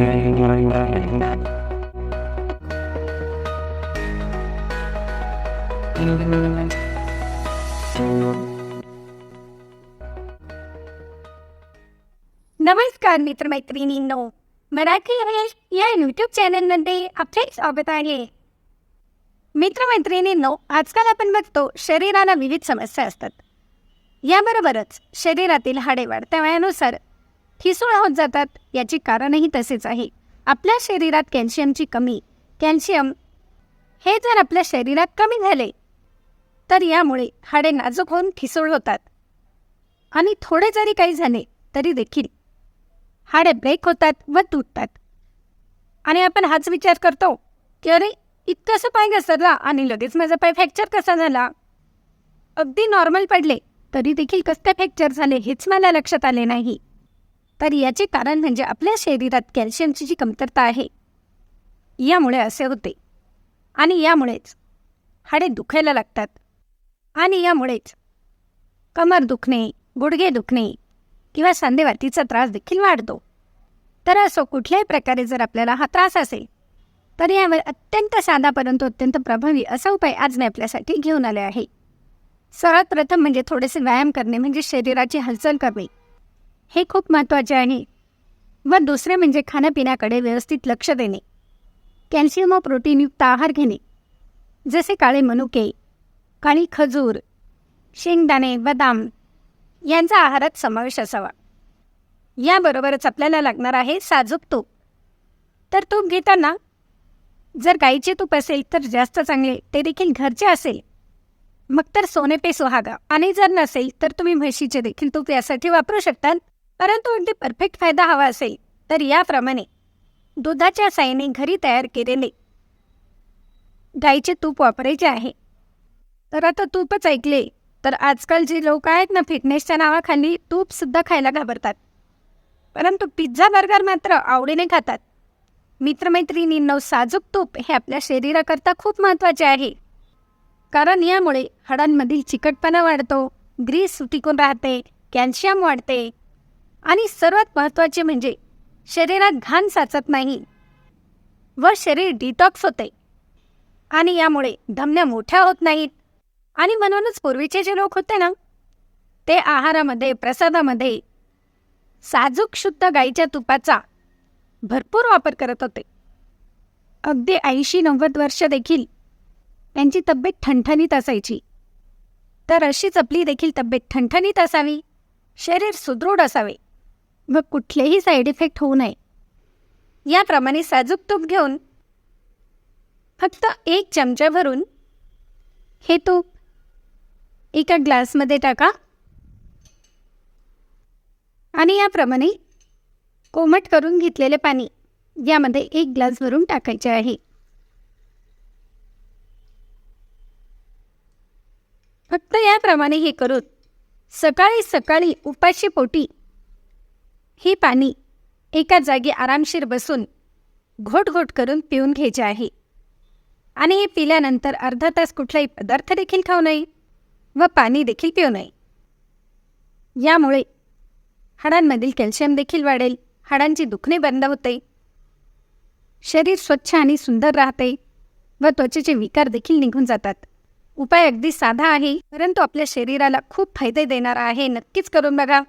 नमस्कार मित्रमैत्रिणींनो मराठी इंग्लिश या यूट्यूब चॅनलमध्ये आपले स्वागत आहे. मित्रमैत्रिणींनो आजकाल आपण बघतो शरीराला विविध समस्या असतात. याबरोबरच शरीरातील हाडे वाढत्या वयानुसार ठिसूळ होत जातात याची कारणही तसेच आहे. आपल्या शरीरात कॅल्शियमची कमी कॅल्शियम हे जर आपल्या शरीरात कमी झाले तर यामुळे हाडे नाजूक होऊन ठिसूळ होतात. आणि थोडे जरी काही झाले तरी देखील हाडे ब्रेक होतात व तुटतात. आणि आपण हाच विचार करतो की अरे इतकंसं पाय घसरला आणि लगेच माझा पाय फ्रॅक्चर कसा झाला? अगदी नॉर्मल पडले तरी देखील कसं फ्रॅक्चर झाले हेच मला लक्षात आले नाही. तर याचे कारण म्हणजे आपल्या शरीरात कॅल्शियमची जी कमतरता आहे यामुळे असे होते. आणि यामुळेच हाडे दुखायला लागतात. आणि यामुळेच कमर दुखणे गुडघे दुखणे किंवा सांधेवातीचा त्रास देखील वाढतो. तर असो कुठल्याही प्रकारे जर आपल्याला हा त्रास असेल तर यावर अत्यंत साधा परंतु अत्यंत प्रभावी असा उपाय आज मी आपल्यासाठी घेऊन आले आहे. सर्वात प्रथम म्हणजे थोडेसे व्यायाम करणे म्हणजे शरीराची हालचाल करणे. हे खूप महत्त्वाचे आहे. व दुसरे म्हणजे खाण्यापिण्याकडे व्यवस्थित लक्ष देणे. कॅल्शियम व प्रोटीनयुक्त आहार घेणे. जसे काळे मनुके काळी खजूर शेंगदाणे बदाम यांचा आहारात समावेश असावा. याबरोबरच आपल्याला लागणार आहे साजूक तूप. तर तूप घेताना जर गाईचे तूप असेल तर जास्त चांगले ते देखील घरचे असेल. मग तर सोने पे सुहागा. आणि जर नसेल तर तुम्ही म्हशीचे देखील तूप यासाठी वापरू शकतात परंतु अगदी परफेक्ट फायदा हवा असेल तर याप्रमाणे दुधाच्या साईने घरी तयार केलेले गाईचे तूप वापरायचे आहे. तर आता तूपच ऐकले तर आजकाल जे लोक आहेत ना फिटनेसच्या नावाखाली तूपसुद्धा खायला घाबरतात. परंतु पिझ्झा बर्गर मात्र आवडीने खातात. मित्रमैत्रिणींनो साजूक तूप हे आपल्या शरीराकरता खूप महत्त्वाचे आहे. कारण यामुळे हाडांमधील चिकटपणा वाढतो ग्रीस टिकून राहते कॅल्शियम वाढते आणि सर्वात महत्त्वाचे म्हणजे शरीरात घाण साचत नाही व शरीर डिटॉक्स होते. आणि यामुळे धमन्या मोठ्या होत नाहीत. आणि म्हणूनच पूर्वीचे जे लोक होते ना ते आहारामध्ये प्रसादामध्ये साजूक शुद्ध गाईच्या तुपाचा भरपूर वापर करत होते. अगदी ऐंशी नव्वद वर्ष देखील त्यांची तब्येत ठणठणीत असायची. तर अशीच आपली देखील तब्येत ठणठणीत असावी शरीर सुदृढ असावे. व कुठलेही साईड इफेक्ट होऊ नये. याप्रमाणे साजूक तूप घेऊन फक्त एक चमचा भरून हे तूप एका ग्लासमध्ये टाका. आणि याप्रमाणे कोमट करून घेतलेले पाणी यामध्ये एक ग्लास भरून टाकायचे आहे. फक्त याप्रमाणे हे करून सकाळी सकाळी उपाशी पोटी ही पाणी एका जागी आरामशीर बसून घोट घोट करून पिऊन घ्यायचे आहे. आणि हे पिल्यानंतर अर्धा तास कुठलाही पदार्थ देखील खाऊ नये व पाणी देखील पिऊ नये. यामुळे हाडांमधील कॅल्शियम देखील वाढेल हाडांची दुखणे बंद होते. शरीर स्वच्छ आणि सुंदर राहते व त्वचेचे विकार देखील निघून जातात. उपाय अगदी साधा आहे परंतु आपल्या शरीराला खूप फायदे देणारा आहे. नक्कीच करून बघा.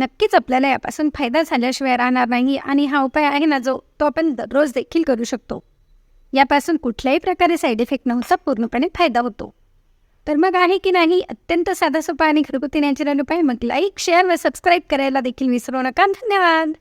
नक्कीच आपल्याला यापासून फायदा झाल्याशिवाय राहणार नाही आणि हा उपाय आहे ना जो तो आपण दररोज देखील करू शकतो. यापासून कुठल्याही प्रकारे साईड इफेक्ट नव्हता पूर्णपणे फायदा होतो. तर मग आहे की नाही अत्यंत साधा सोपा आणि घरगुती नॅचरल उपाय मग लाईक शेअर व सबस्क्राईब करायला देखील विसरू नका. धन्यवाद!